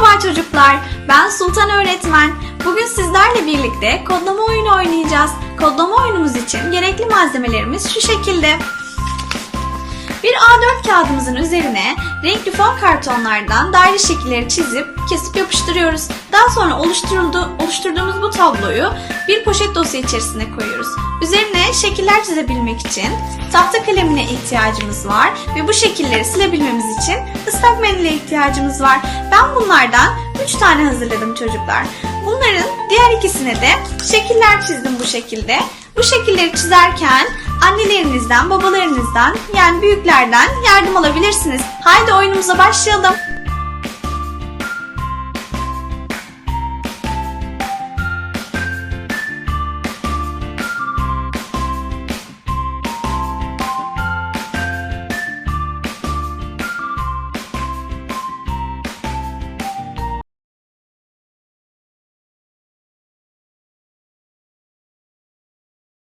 Merhaba çocuklar, ben Sultan Öğretmen. Bugün sizlerle birlikte kodlama oyunu oynayacağız. Kodlama oyunumuz için gerekli malzemelerimiz şu şekilde. Bir A4 kağıdımızın üzerine renkli fon kartonlardan daire şekilleri çizip kesip yapıştırıyoruz. Daha sonra oluşturuldu, oluşturduğumuz bu tabloyu bir poşet dosya içerisine koyuyoruz. Üzerine şekiller çizebilmek için tahta kalemine ihtiyacımız var ve bu şekilleri silebilmemiz için ıslak mendile ihtiyacımız var. Ben bunlardan 3 tane hazırladım çocuklar. Bunların diğer ikisine de şekiller çizdim bu şekilde. Bu şekilleri çizerken annelerinizden, babalarınızdan yani büyüklerden yardım alabilirsiniz. Haydi oyunumuza başlayalım.